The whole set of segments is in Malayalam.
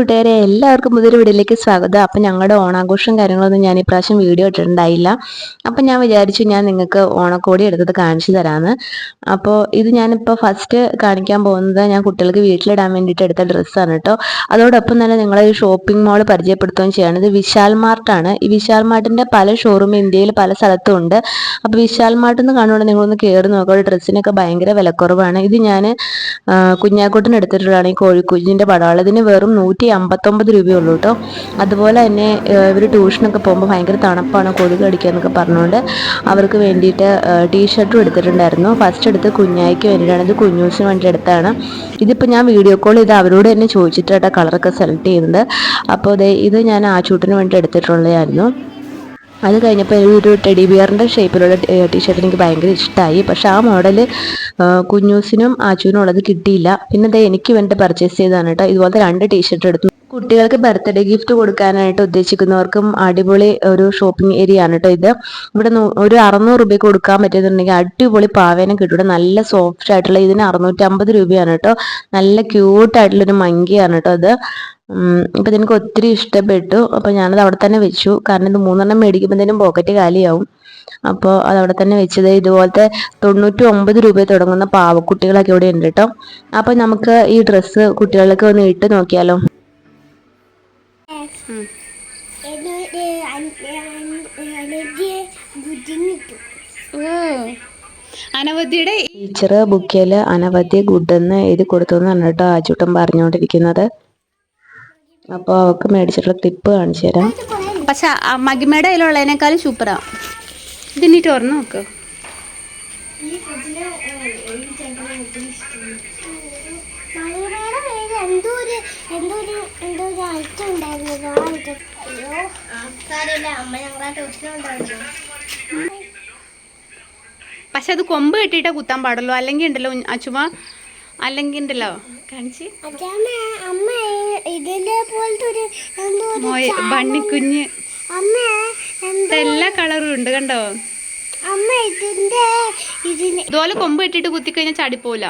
കൂട്ടുകാരെ എല്ലാവർക്കും പുതിയൊരു വീഡിയോയിലേക്ക് സ്വാഗതം. അപ്പം ഞങ്ങളുടെ ഓണാഘോഷം കാര്യങ്ങളൊന്നും ഞാൻ ഇപ്രാവശ്യം വീഡിയോ ഇട്ടിട്ടുണ്ടായില്ല. അപ്പം ഞാൻ വിചാരിച്ചു ഞാൻ നിങ്ങൾക്ക് ഓണക്കോടി എടുത്തത് കാണിച്ചു തരാമെന്ന് അപ്പോൾ ഇത് ഞാനിപ്പോൾ ഫസ്റ്റ് കാണിക്കാൻ പോകുന്നത് ഞാൻ കുട്ടികൾക്ക് വീട്ടിലിടാൻ വേണ്ടിയിട്ട് എടുത്ത ഡ്രസ്സാണ് കേട്ടോ. അതോടൊപ്പം തന്നെ നിങ്ങളെ ഒരു ഷോപ്പിംഗ് മാൾ പരിചയപ്പെടുത്തുകയും ചെയ്യണം. ഇത് വിശാൽ മാർട്ടാണ് ഈ വിശാൽ മാർട്ടിന്റെ പല ഷോറൂം ഇന്ത്യയിൽ പല സ്ഥലത്തും ഉണ്ട്. അപ്പോൾ വിശാൽ മാർട്ടിൽ നിന്ന് കാണുമ്പോൾ നിങ്ങളൊന്ന് കയറി നോക്കുക ഡ്രസ്സിനൊക്കെ ഭയങ്കര വിലക്കുറവാണ്. ഇത് ഞാൻ കുഞ്ഞാക്കോട്ടിന് എടുത്തിട്ടുള്ളതാണ് ഈ കോഴിക്കുഞ്ഞിന്റെ പടവാൾ ഇതിന് വെറും നൂറ്റി അമ്പത്തൊമ്പത് രൂപയുള്ളൂ കേട്ടോ. അതുപോലെ തന്നെ ഇവർ ട്യൂഷനൊക്കെ പോകുമ്പോൾ ഭയങ്കര തണുപ്പാണ് കൊതുക് അടിക്കാന്നൊക്കെ പറഞ്ഞുകൊണ്ട് അവർക്ക് വേണ്ടിയിട്ട് ടീഷർട്ടും എടുത്തിട്ടുണ്ടായിരുന്നു. ഫസ്റ്റ് എടുത്ത് കുഞ്ഞായിക്ക് വേണ്ടിയിട്ടാണ്. ഇത് കുഞ്ഞൂസിന് വേണ്ടി എടുത്താണ് ഇതിപ്പോൾ ഞാൻ വീഡിയോ കോൾ ചെയ്ത് അവരോട് തന്നെ ചോദിച്ചിട്ടാണ് കളറൊക്കെ സെലക്ട് ചെയ്യുന്നത്. അപ്പോൾ ഇത് ഞാൻ ആച്ചൂട്ടിന് വേണ്ടി എടുത്തിട്ടുള്ളതായിരുന്നു. അത് കഴിഞ്ഞപ്പോൾ ഒരു ടെഡി ബിയറിന്റെ ഷേപ്പിലുള്ള ടീഷർട്ട് എനിക്ക് ഭയങ്കര ഇഷ്ടമായി പക്ഷേ ആ മോഡൽ കുഞ്ഞൂസിനും ആച്ചുവിനും ഉള്ളത് കിട്ടിയില്ല. പിന്നെ ദേ എനിക്ക് വേണ്ടി പർച്ചേസ് ചെയ്താണ് കേട്ടോ. ഇതുപോലത്തെ രണ്ട് ടീഷർട്ട് എടുത്തു. കുട്ടികൾക്ക് ബർത്ത്ഡേ ഗിഫ്റ്റ് കൊടുക്കാനായിട്ട് ഉദ്ദേശിക്കുന്നവർക്കും അടിപൊളി ഒരു ഷോപ്പിംഗ് ഏരിയ ആണ് കേട്ടോ ഇത്. ഇവിടെ ഒരു അറുന്നൂറ് രൂപയ്ക്ക് കൊടുക്കാൻ പറ്റുന്നുണ്ടെങ്കിൽ അടിപൊളി പാവേനം കിട്ടും നല്ല സോഫ്റ്റ് ആയിട്ടുള്ള ഇതിന് അറുന്നൂറ്റമ്പത് രൂപയാണ് കേട്ടോ. നല്ല ക്യൂട്ട് ആയിട്ടുള്ളൊരു മങ്കിയാണ് കേട്ടോ ഉം, അപ്പൊ ഇതെനിക്ക് ഒത്തിരി ഇഷ്ടപ്പെട്ടു. അപ്പൊ ഞാനത് അവിടെ തന്നെ വെച്ചു. കാരണം ഇത് മൂന്നെണ്ണം മേടിക്കുമ്പോഴത്തേനും പോക്കറ്റ് കാലിയാവും. അപ്പോൾ അത് അവിടെ തന്നെ വെച്ചത്. ഇതുപോലത്തെ തൊണ്ണൂറ്റി ഒമ്പത് രൂപ തുടങ്ങുന്ന പാവക്കുട്ടികളൊക്കെ ഇവിടെ ഉണ്ട് കേട്ടോ അപ്പൊ നമുക്ക് ഈ ഡ്രസ്സ് കുട്ടികൾക്ക് ഒന്ന് ഇട്ട് നോക്കിയാലോ. അനവധിയുടെ ടീച്ചർ ബുക്കിൽ അനവധി ഗുഡ് എന്ന് എഴുതി കൊടുത്തു എന്നാണ് കേട്ടോ ആച്ചൂട്ടൻ പറഞ്ഞുകൊണ്ടിരിക്കുന്നത് അപ്പോൾ അവൾക്ക് മേടിച്ചിട്ടുള്ള ടിപ്പ് കാണിച്ചു തരാം. പക്ഷെ മകിമയുടെ കയ്യിലുള്ളതിനേക്കാളും സൂപ്പറാ ഇതിന്നിട്ട് തുറന്നു നോക്ക് പക്ഷെ അത് കൊമ്പ് കെട്ടിയിട്ടേ കുത്താൻ പാടുള്ളൂ. അല്ലെങ്കിൽ ഉണ്ടല്ലോ അച്ചുമ അല്ലെങ്കിൽ ഉണ്ടല്ലോ. കാണിച്ച്. ഇതിലെ പോലത്തെ ഒരു ബണ്ണിക്കുഞ്ഞ്. അമ്മ എല്ലാ കളറും ഉണ്ട് കണ്ടോ? അമ്മ ഇതിന്റെ ഇതിന് ഇതുപോലെ കൊമ്പ് കെട്ടിയിട്ട് കുത്തിക്കഴിഞ്ഞാൽ ചാടിപ്പോല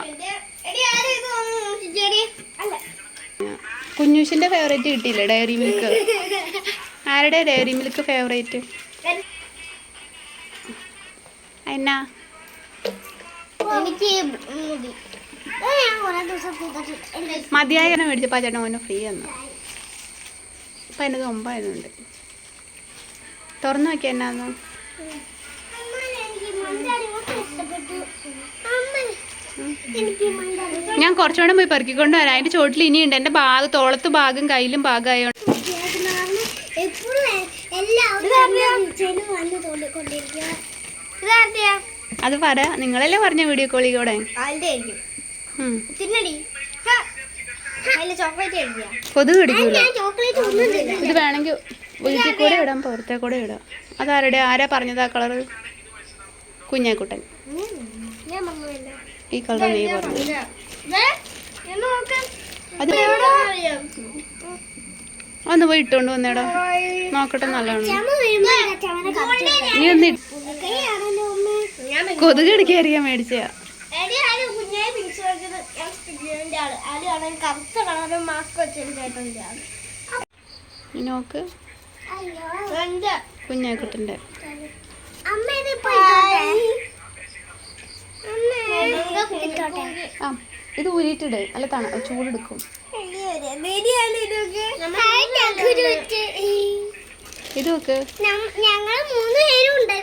കുഞ്ഞൂഷിന്റെ ഫേവറേറ്റ് കിട്ടിയില്ലേ ഡയറി മിൽക്ക് ആരുടെ ഡയറി മിൽക്ക് ഫേവറേറ്റ് എന്നാ എനിക്ക് മതിയായ മേടിച്ചപ്പോൾ ചേട്ടൻ മോനെ ഫ്രീ തന്നു അപ്പം എന്റെ കൊമ്പായതുകൊണ്ട് എനിക്ക് മഞ്ചാടി ഞാൻ കുറച്ചുകൂടെ പോയി പെറുക്കിക്കൊണ്ട് വരാം. അതിന്റെ ചോട്ടിൽ ഇനിയുണ്ട്. എന്റെ ബാഗ് തോളത്ത് ഭാഗം കയ്യിലും ഭാഗമായോണ്ട് അത് പറ. നിങ്ങളല്ലേ പറഞ്ഞ വീഡിയോ കോളി കൂടെ കൊതുക് കടിക്കൂല ഇത് വേണമെങ്കിൽ വീട്ടിൽ കൂടെ ഇടാം പുറത്തെ കൂടെ ഇടാം. അതാരുടെ? ആരാ പറഞ്ഞതാ കളർ കളറ്? കുഞ്ഞാക്കുട്ടൻ. ഈ കളർ നീ പറഞ്ഞു അത് ഒന്ന് പോയി ഇട്ടുകൊണ്ട് വന്നേടാ. നോക്കട്ടെ നല്ലതാണ് നീ ഒന്ന് ഇട്. കൊതുക് കടിക്കാറിയാൻ മേടിച്ച കറുത്ത കളറ് മാസ്ക് വെച്ചൊരു ചേട്ടന്റെ ആൾ നീ നോക്ക്. കുഞ്ഞാക്കുട്ടന്റെ ആ ഇത് ഊരിയിട്ടിട്. അല്ല തണ ചൂടെടുക്കും. ഇത് നോക്ക്. ഞങ്ങൾ മൂന്ന് പേരും ഉണ്ട്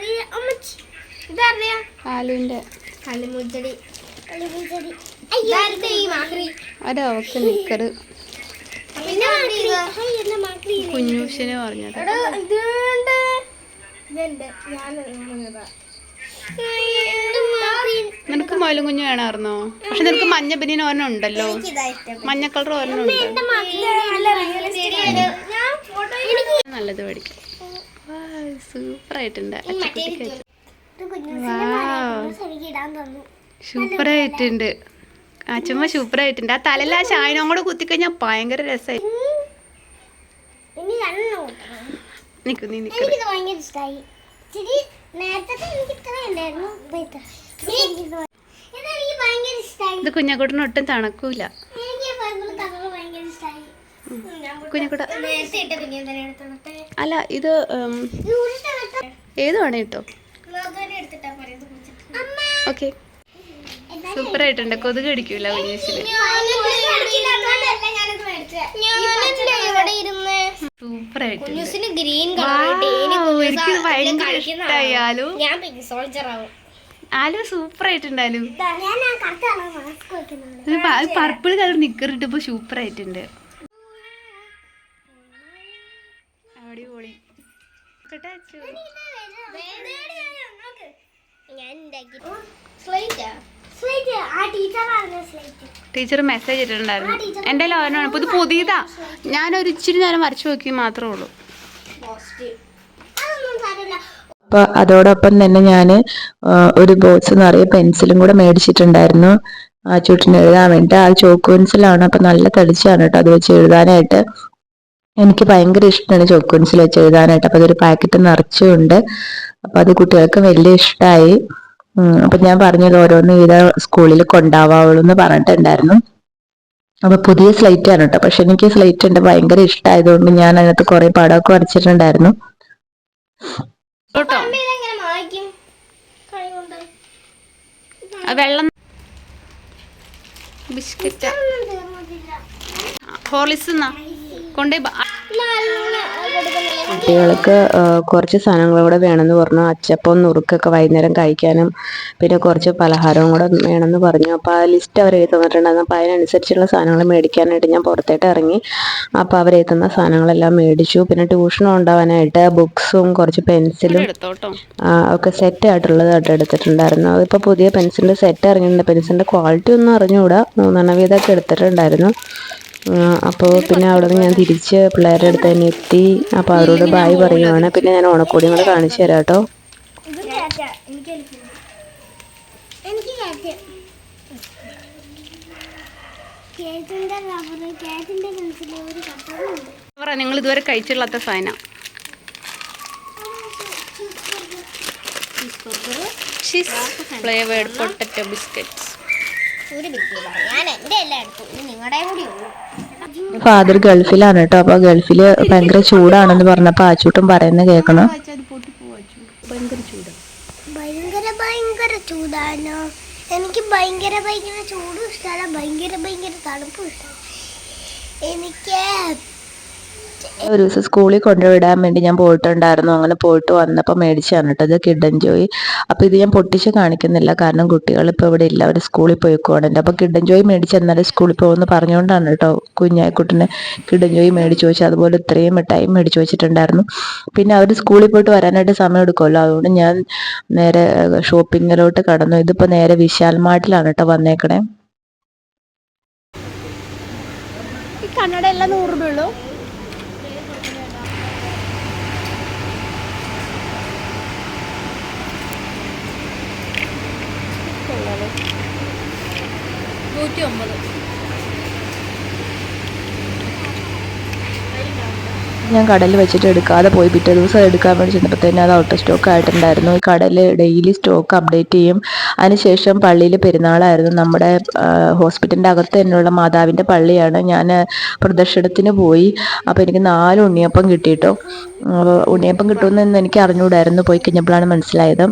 ഇതറിയാ ആലുവിന്റെ കളിമുച്ചടി കളിമുച്ചടി അയ്യോ ഈ മാക്രി അത് അവക്ക് നിക്കറ് പിന്നെ മാക്രി ഹായ് എന്ന മാക്രി കുഞ്ഞൂഷിന് പറഞ്ഞത് നിനക്ക് മോലും കുഞ്ഞു വേണമായിരുന്നോ? പക്ഷെ നിനക്ക് മഞ്ഞ ബനിയൻ ഒരെണ്ണം ഉണ്ടല്ലോ. മഞ്ഞ കളർ ഒരെണ്ണം ഉണ്ട്. നല്ലത് മേടിക്കാം സൂപ്പർ ആയിട്ടുണ്ട് സൂപ്പർ ആയിട്ടുണ്ട് അച്ഛമ്മ സൂപ്പർ ആയിട്ടുണ്ട്. ആ തലയിൽ ആ ഷായനും കൂടെ കുത്തിക്കഴിഞ്ഞാൽ ഭയങ്കര രസമായി നീ ഇത്. കുഞ്ഞാക്കൂട്ടിന് ഒട്ടും തണക്കൂല. കുഞ്ഞാക്കുട്ട. അല്ല ഇത് ഏത് വേണേ കേട്ടോ ഓക്കെ. സൂപ്പർ ആയിട്ടുണ്ട് കൊതുക് അടിക്കൂല കുഞ്ഞേച്ചിൽ. സൂപ്പർ ആയിട്ടുണ്ട് ഞാൻ പിങ്ക് സോൾജർ ആവും. ആലു സൂപ്പർ ആയിട്ടുണ്ടാലും പർപ്പിൾ കളർ നിക്കറിട്ടപ്പോ സൂപ്പർ ആയിട്ടുണ്ട് അടിപൊളി. കേട്ടോ? ഞാൻ ഉണ്ടാക്കി സ്ലേറ്റ് ടീച്ചർ മെസ്സേജ് ഇട്ടിട്ടുണ്ടായിരുന്നു. എന്റെ ലോനാണ് ഇത് പുതിയതാ. ഞാനൊരു ഇച്ചിരി നേരം വരച്ചു നോക്കി മാത്രമേ ഉള്ളൂ. അപ്പോൾ അതോടൊപ്പം തന്നെ ഞാൻ ഒരു ബോക്സ് നിറയെ പെൻസിലും കൂടെ മേടിച്ചിട്ടുണ്ടായിരുന്നു. ആ ചുട്ടിന് എഴുതാൻ വേണ്ടി. ആ ചോക്ക് പെൻസിലാണ് അപ്പം നല്ല തെളിച്ചാണ് കേട്ടോ അത് വെച്ച് എഴുതാനായിട്ട്. എനിക്ക് ഭയങ്കര ഇഷ്ടമാണ് ചോക്ക് പെൻസിൽ വെച്ച് എഴുതാനായിട്ട്. അപ്പോൾ അതൊരു പാക്കറ്റ് നിറച്ചുണ്ട് അപ്പം അത് കുട്ടികൾക്ക് വലിയ ഇഷ്ടമായി അപ്പൊ ഞാൻ പറഞ്ഞത് ഓരോന്ന് ഇത് സ്കൂളിൽ കൊണ്ടാവാവുള്ളൂ എന്ന് പറഞ്ഞിട്ടുണ്ടായിരുന്നു. അപ്പൊ പുതിയ സ്ലൈറ്റ് ആണ് കേട്ടോ പക്ഷെ എനിക്ക് സ്ലൈറ്റ് ഉണ്ട്. ഭയങ്കര ഇഷ്ടമായതുകൊണ്ട് ഞാൻ അതിനകത്ത് കുറെ പടമൊക്കെ വരച്ചിട്ടുണ്ടായിരുന്നു. വെള്ളം ബിസ്ക്കറ്റ് ഹോർലിക്സ് എന്നാ കൊണ്ടേ കുട്ടികൾക്ക് കുറച്ച് സാധനങ്ങൾ കൂടെ വേണമെന്ന് പറഞ്ഞു. അച്ചപ്പം നുറുക്കൊക്കെ വൈകുന്നേരം കഴിക്കാനും പിന്നെ കുറച്ച് പലഹാരവും കൂടെ വേണമെന്ന് പറഞ്ഞു. അപ്പോൾ ആ ലിസ്റ്റ് അവർ എഴുതി തന്നിട്ടുണ്ടായിരുന്നു. അപ്പോൾ അതിനനുസരിച്ചുള്ള സാധനങ്ങൾ മേടിക്കാനായിട്ട് ഞാൻ പുറത്തേട്ട് ഇറങ്ങി. അപ്പോൾ അവർ എഴുതുന്ന സാധനങ്ങളെല്ലാം മേടിച്ചു. പിന്നെ ട്യൂഷൻ ഉണ്ടാവാനായിട്ട് ബുക്സും കുറച്ച് പെൻസിലും ഒക്കെ സെറ്റ് ആയിട്ടുള്ളത് ആയിട്ടുള്ളതായിട്ട് എടുത്തിട്ടുണ്ടായിരുന്നു. അതിപ്പോൾ പുതിയ പെൻസിലിന്റെ സെറ്റ് ഇറങ്ങിയിട്ടുണ്ട്. പെൻസിലിന്റെ ക്വാളിറ്റി ഒന്നും അറിഞ്ഞുകൂടാ. മൂന്നെണ്ണ വീതമൊക്കെ എടുത്തിട്ടുണ്ടായിരുന്നു. അപ്പോൾ പിന്നെ അവിടെ നിന്ന് ഞാൻ തിരിച്ച് പിള്ളേരുടെ അടുത്ത് തന്നെ എത്തി. അപ്പോൾ അവരോട് ബായ് പറയുവാണ്. പിന്നെ ഞാൻ ഓണക്കോടി കൂടെ കാണിച്ചു തരാം കേട്ടോ. പറ നിങ്ങൾ ഇതുവരെ കഴിച്ചിട്ടില്ലാത്ത സാധനം ഫ്ലേവേർഡ് പൊട്ടറ്റോ ബിസ്ക്കറ്റ്സ് ഒരു ബിക്കില്ല ഞാൻ എന്റെ എല്ലാം എടുത്തു ഇനി നിങ്ങളുടെ കൂടി ഉള്ളൂ. ഫാദർ ഗൾഫിലാണ് കേട്ടോ. അപ്പൊ ഗൾഫിൽ ഭയങ്കര ചൂടാണെന്ന് പറഞ്ഞപ്പോൾ ആച്ചൂട്ടും പറയുന്നത് കേൾക്കണം. ഭയങ്കര ഭയങ്കര ചൂടാണ്. എനിക്ക് ഭയങ്കര ഭയങ്കര ചൂടും ഇഷ്ടമല്ല ഭയങ്കര ഭയങ്കര തണുപ്പും ഇഷ്ടമാണ് എനിക്ക് ഒരു ദിവസം സ്കൂളിൽ കൊണ്ടുവിടാൻ വേണ്ടി ഞാൻ പോയിട്ടുണ്ടായിരുന്നു. അങ്ങനെ പോയിട്ട് വന്നപ്പോൾ മേടിച്ചാണ് കേട്ടോ ഇത് കിഡൻ ജോയ്. അപ്പോൾ ഇത് ഞാൻ പൊട്ടിച്ച് കാണിക്കുന്നില്ല. കാരണം കുട്ടികൾ ഇപ്പോൾ ഇവിടെ ഇല്ല. അവർ സ്കൂളിൽ പോയിക്കോണുണ്ട് അപ്പോൾ കിഡൻ ജോയ് മേടിച്ച് എന്നാലും സ്കൂളിൽ പോകുമെന്ന് പറഞ്ഞുകൊണ്ടാണ് കേട്ടോ കുഞ്ഞായിക്കുട്ടിന് കിഡൻ ജോയ് മേടിച്ച് വെച്ച് അതുപോലെ ഇത്രയും മിഠായി മേടിച്ച് വെച്ചിട്ടുണ്ടായിരുന്നു. പിന്നെ അവർ സ്കൂളിൽ പോയിട്ട് വരാനായിട്ട് സമയം എടുക്കുമല്ലോ. അതുകൊണ്ട് ഞാൻ നേരെ ഷോപ്പിങ്ങിലോട്ട് കടന്നു. ഇതിപ്പോൾ നേരെ വിശാൽ മാർട്ടിലാണ് കേട്ടോ വന്നേക്കണേ. കണ്ണട എല്ലാം നൂറ് രൂപ നൂറ്റി ഒമ്പത് ഞാൻ കടലിൽ വെച്ചിട്ട് എടുക്കാതെ പോയി പിറ്റേ ദിവസം എടുക്കാൻ വേണ്ടി തന്നെ അത് ഔട്ട് സ്റ്റോക്ക് ആയിട്ടുണ്ടായിരുന്നു. ഈ കടൽ ഡെയിലി സ്റ്റോക്ക് അപ്ഡേറ്റ് ചെയ്യും. അതിനുശേഷം പള്ളിയിൽ പെരുന്നാളായിരുന്നു. നമ്മുടെ ഹോസ്പിറ്റലിന്റെ അകത്ത് തന്നെയുള്ള മാതാവിന്റെ പള്ളിയാണ് ഞാൻ പ്രദർശനത്തിന് പോയി. അപ്പോൾ എനിക്ക് നാല് ഉണ്ണിയപ്പം കിട്ടിയിട്ടോ ഉണ്ണിയപ്പം കിട്ടുമെന്ന് എനിക്ക് അറിഞ്ഞുകൂടായിരുന്നു പോയി കഴിഞ്ഞപ്പോഴാണ് മനസ്സിലായത്.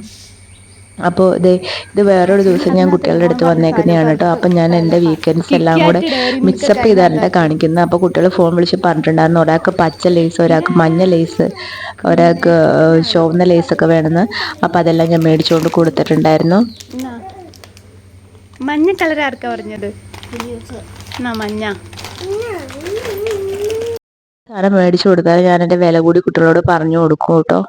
അപ്പോൾ ഇത് ഇത് വേറൊരു ദിവസം ഞാൻ കുട്ടികളുടെ അടുത്ത് വന്നേക്കുന്നതാണ് കേട്ടോ. അപ്പം ഞാൻ എന്റെ വീക്കെൻഡ്സ് എല്ലാം കൂടെ മിക്സപ്പ് ചെയ്താണ് കാണിക്കുന്നത് അപ്പോൾ കുട്ടികൾ ഫോൺ വിളിച്ച് പറഞ്ഞിട്ടുണ്ടായിരുന്നു ഒരാൾക്ക് പച്ച ലേസ് ഒരാൾക്ക് മഞ്ഞ ലേസ് ഒരാൾക്ക് ചുവന്ന ലേസൊക്കെ വേണമെന്ന് അപ്പോൾ അതെല്ലാം ഞാൻ മേടിച്ചുകൊണ്ട് കൊടുത്തിട്ടുണ്ടായിരുന്നു. മഞ്ഞ കളർ ആർക്കാ പറഞ്ഞത്? മഞ്ഞ. സാധനം മേടിച്ചു കൊടുത്താൽ ഞാൻ എന്റെ വില കൂടി കുട്ടികളോട് പറഞ്ഞു കൊടുക്കും കേട്ടോ.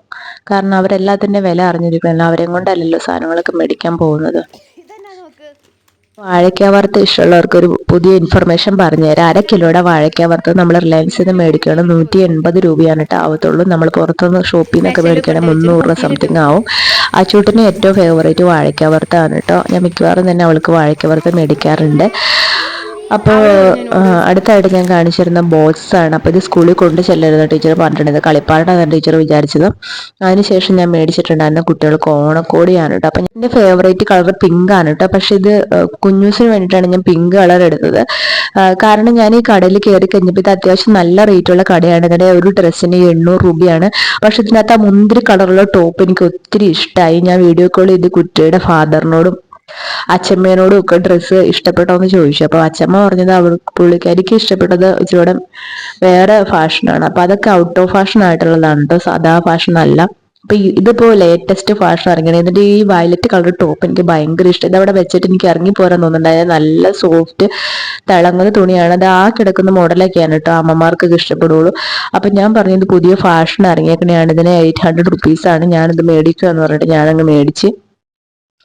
കാരണം അവരെല്ലാത്തിന്റെ വില അറിഞ്ഞിരിക്കണം അവരെയും കൊണ്ടല്ലല്ലോ സാധനങ്ങളൊക്കെ മേടിക്കാൻ പോകുന്നത്. വാഴയ്ക്ക വറുത്ത് ഇഷ്ടമുള്ളവർക്ക് ഒരു പുതിയ ഇൻഫർമേഷൻ പറഞ്ഞുതരാം അര കിലോയുടെ വാഴയ്ക്ക വറുത്ത് നമ്മൾ റിലയൻസിൽ നിന്ന് മേടിക്കുകയാണ്. നൂറ്റി എൺപത് രൂപയാണ് ആവത്തുള്ളൂ. നമ്മൾ പുറത്തുനിന്ന് ഷോപ്പിൽ നിന്നൊക്കെ മേടിക്കുകയാണെങ്കിൽ മുന്നൂറ് രൂപ സംതിങ് ആവും. ആ ചൂട്ടിന് ഏറ്റവും ഫേവറേറ്റ് വാഴയ്ക്ക വറുത്താണ് കേട്ടോ. ഞാൻ മിക്കവാറും തന്നെ അവൾക്ക് വാഴയ്ക്ക വറുത്ത് മേടിക്കാറുണ്ട്. അപ്പോൾ അടുത്തായിട്ട് ഞാൻ കാണിച്ചിരുന്ന ബോക്സ് ആണ്. അപ്പോൾ ഇത് സ്കൂളിൽ കൊണ്ട് ചെല്ലരുത് ടീച്ചർ പറഞ്ഞിട്ടുണ്ട്. കളിപ്പാട്ടാണ് ടീച്ചർ വിചാരിച്ചത്. അതിനുശേഷം ഞാൻ മേടിച്ചിട്ടുണ്ടായിരുന്ന കുട്ടികൾക്ക് ഓണക്കോടിയാണ് കേട്ടോ അപ്പം എന്റെ ഫേവറേറ്റ് കളർ പിങ്ക് ആണ് കേട്ടോ പക്ഷെ ഇത് കുഞ്ഞൂസിന് വേണ്ടിയിട്ടാണ് ഞാൻ പിങ്ക് കളർ എടുത്തത്. കാരണം ഞാൻ ഈ കടയിൽ കയറി കഴിഞ്ഞപ്പോൾ ഇത് അത്യാവശ്യം നല്ല റേറ്റുള്ള കടയാണ്. ഇതിന്റെ ഒരു ഡ്രസ്സിന് എണ്ണൂറ് രൂപയാണ്. പക്ഷെ ഇതിനകത്ത് ആ മുന്തിരി കളറുള്ള ടോപ്പ് എനിക്ക് ഒത്തിരി ഇഷ്ടമായി ഞാൻ വീഡിയോ കോൾ ചെയ്ത് കുട്ടിയുടെ ഫാദറിനോടും അച്ഛമ്മേനോടും ഒക്കെ ഡ്രസ്സ് ഇഷ്ടപ്പെട്ടോ എന്ന് ചോദിച്ചു. അപ്പൊ അച്ഛമ്മ പറഞ്ഞത് അവൾ പുള്ളിക്കാരിക്ക് ഇഷ്ടപ്പെട്ടത് ഇച്ചിരൂടെ വേറെ ഫാഷനാണ് അപ്പൊ അതൊക്കെ ഔട്ട് ഓഫ് ഫാഷൻ ആയിട്ടുള്ളതാണ് കേട്ടോ സാധാ ഫാഷൻ അല്ല. അപ്പൊ ഇതിപ്പോ ലേറ്റസ്റ്റ് ഫാഷൻ ഇറങ്ങിയത് എന്നിട്ട് ഈ വയലറ്റ് കളർ ടോപ്പ് എനിക്ക് ഭയങ്കര ഇഷ്ടം. ഇതവിടെ വെച്ചിട്ട് എനിക്ക് ഇറങ്ങി പോരാൻ തോന്നുന്നുണ്ടായത് നല്ല സോഫ്റ്റ് തിളങ്ങുന്ന തുണിയാണ്. അത് ആ കിടക്കുന്ന മോഡലൊക്കെയാണ് കേട്ടോ അമ്മമാർക്കൊക്കെ ഇഷ്ടപ്പെടുള്ളൂ. അപ്പൊ ഞാൻ പറഞ്ഞത് പുതിയ ഫാഷൻ ഇറങ്ങിയേക്കണെയാണ്. ഇതിന് എയ്റ്റ് ഹൺഡ്രഡ് റുപ്പീസ് ആണ്. ഞാനിത് മേടിക്കുക എന്ന് പറഞ്ഞിട്ട് ഞാനങ്ങ് മേടിച്ച്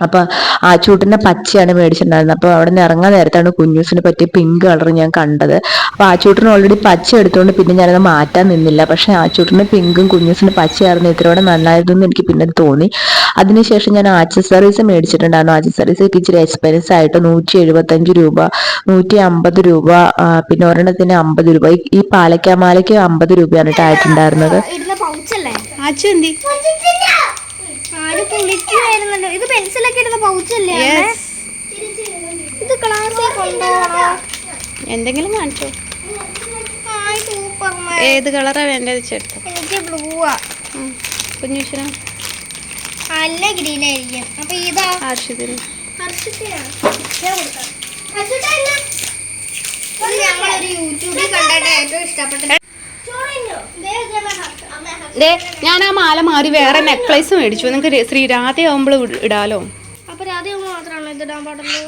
അപ്പൊ ആ ചൂട്ടിന്റെ പച്ചയാണ് മേടിച്ചിട്ടുണ്ടായിരുന്നത്. അപ്പൊ അവിടെ നിന്ന് ഇറങ്ങാൻ നേരത്താണ് കുഞ്ഞൂസിന് പറ്റിയ പിങ്ക് കളർ ഞാൻ കണ്ടത്. അപ്പൊ ആ ചൂട്ടിന് ഓൾറെഡി പച്ച എടുത്തുകൊണ്ട് പിന്നെ ഞാനത് മാറ്റാൻ നിന്നില്ല. പക്ഷെ ആ ചൂട്ടിന് പിങ്കും കുഞ്ഞൂസിന് പച്ചയായിരുന്നു. ഇത്രയോടെ നന്നായിരുന്നു എന്ന് എനിക്ക് പിന്നെ തോന്നി. അതിനുശേഷം ഞാൻ ആക്സസറീസ് മേടിച്ചിട്ടുണ്ടായിരുന്നു. ആക്സസറീസ് ഇച്ചിരി എക്സ്പെൻസ് ആയിട്ട് നൂറ്റി എഴുപത്തഞ്ച് രൂപ നൂറ്റി അമ്പത് രൂപ പിന്നെ ഒരെണ്ണത്തിന് അമ്പത് രൂപ. ഈ- ഈ പാലക്കാമാലയ്ക്ക് അമ്പത് രൂപയാണ് കേട്ടോ ആയിട്ടുണ്ടായിരുന്നത്. ഇത് പെൻസിലൊക്കെ ഇടുന്ന പൗച്ചല്ലേ ഇത് ക്ലാസ്സിൽ കൊണ്ടുപോകണോ എന്തെങ്കിലും കാണിച്ചോ. ഏത് കളറാ വേണ്ടത് ചേട്ടൻ എനിക്ക് ബ്ലൂവാ കുഞ്ഞുശ്വര നല്ല ഗ്രീൻ ആയിരിക്കും. അപ്പൊ ഇതാ. ഹർഷിതിന്. ഞങ്ങളൊരു യൂട്യൂബിൽ കണ്ടിട്ട് ഏറ്റവും ഇഷ്ടപ്പെട്ട ദേ ഞാൻ ആ മാല മാറി വേറെ നെക്ലേസ് മേടിച്ചു. നിങ്ങൾക്ക് ശ്രീരാധ ആവുമ്പോൾ ഇടാലോ? അപ്പൊ രാധേ മാത്രമാണോ ഇത് ഇടാൻ പാടുള്ളൂ.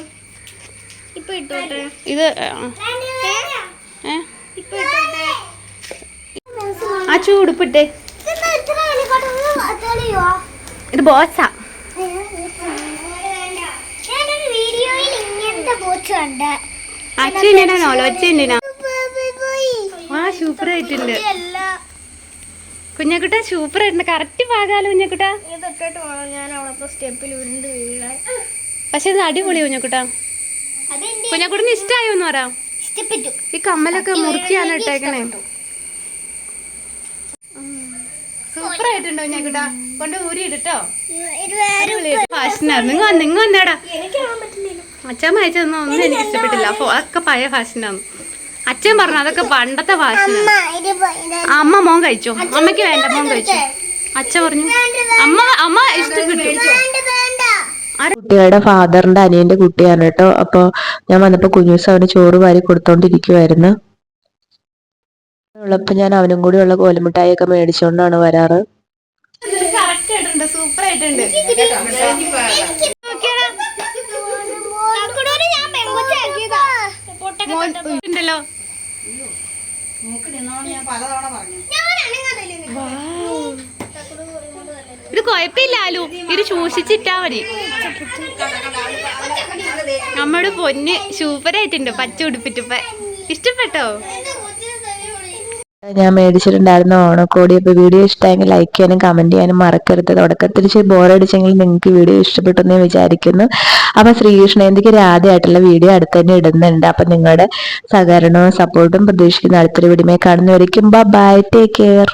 ഇപ്പൊ ഇട്ടോട്ടെ. ഇത് ആ, ചൂടുപ്പിട്ടേ ഇത് ബോസാ അച്ഛൻ ആ സൂപ്പർ ആയിട്ടുണ്ട്. കുഞ്ഞക്കുട്ട സൂപ്പർ ആയിട്ടുണ്ട് കറക്റ്റ് പാകാലോ കുഞ്ഞക്കുട്ട. വേണം ഞാൻ സ്റ്റെപ്പിൽ ഉരുണ്ട് വീഴാൻ പക്ഷെ ഇത് അടിപൊളി കുഞ്ഞക്കുട്ട. കുഞ്ഞക്കുട്ടിന് ഇഷ്ടമായോ എന്ന് പറയാം ഈ കമ്മലൊക്കെ മുറുക്കിയാണ് ഇട്ടേക്കണേ. സൂപ്പർ ആയിട്ടുണ്ടോ കുഞ്ഞക്കുട്ട? കൊണ്ട് ഊരി നിങ്ങ നിങ്ങൾ വന്ന് നിങ്ങൾ വന്നേടാ. അച്ഛൻ അയച്ചതൊന്നും ഒന്നും എനിക്ക് ഇഷ്ടപ്പെട്ടില്ല. അപ്പൊ അതൊക്കെ പഴയ ഫാഷനാണ് അച്ഛൻ പറഞ്ഞു അതൊക്കെ പണ്ടത്തെ ഇത് അമ്മ മോൻ കഴിച്ചോ? അമ്മയ്ക്ക് വേണ്ട മോൻ കഴിച്ചോ? അച്ഛൻ പറഞ്ഞു. അമ്മ അമ്മ ഇഷ്ടം വേണ്ട കുട്ടിയുടെ കുട്ടികളുടെ ഫാദറിന്റെ അനിയന്റെ കുട്ടിയാണ് കേട്ടോ. അപ്പൊ ഞാൻ വന്നപ്പോ കുഞ്ഞൂസ് അവന് ചോറ് വാരി കൊടുത്തോണ്ടിരിക്കുവായിരുന്നു. ഉള്ളപ്പോ ഞാൻ അവനും കൂടി ഉള്ള കോലമിഠായി ഒക്കെ മേടിച്ചുകൊണ്ടാണ് വരാറ് സൂപ്പർ ആയിട്ടുണ്ട് ഉണ്ടല്ലോ. ഇത് കൊഴപ്പില്ലാലു ഇത് സൂക്ഷിച്ചിട്ടാ മതി. നമ്മുടെ പൊന്ന് സൂപ്പർ ആയിട്ടുണ്ട് പച്ച ഉടുപ്പിട്ടിപ്പ. ഇഷ്ടപ്പെട്ടോ? ഞാൻ മേടിച്ചിട്ടുണ്ടായിരുന്ന ഓണക്കോടി അപ്പൊ വീഡിയോ ഇഷ്ടമെങ്കിൽ ലൈക്ക് ചെയ്യാനും കമന്റ് ചെയ്യാനും മറക്കരുത്. തുടക്കത്തിൽ ബോറടിച്ചെങ്കിൽ നിങ്ങൾക്ക് വീഡിയോ ഇഷ്ടപ്പെട്ടെന്ന് ഞാൻ വിചാരിക്കുന്നു. അപ്പൊ ശ്രീകൃഷ്ണേന്തിക്ക് രാധയായിട്ടുള്ള വീഡിയോ അടുത്ത് തന്നെ ഇടുന്നുണ്ട്. അപ്പൊ നിങ്ങളുടെ സഹകരണവും സപ്പോർട്ടും പ്രതീക്ഷിക്കുന്ന അടുത്തൊരു വീഡിയോ കാണുന്നവരേക്കും ബൈ ടേക്ക് കെയർ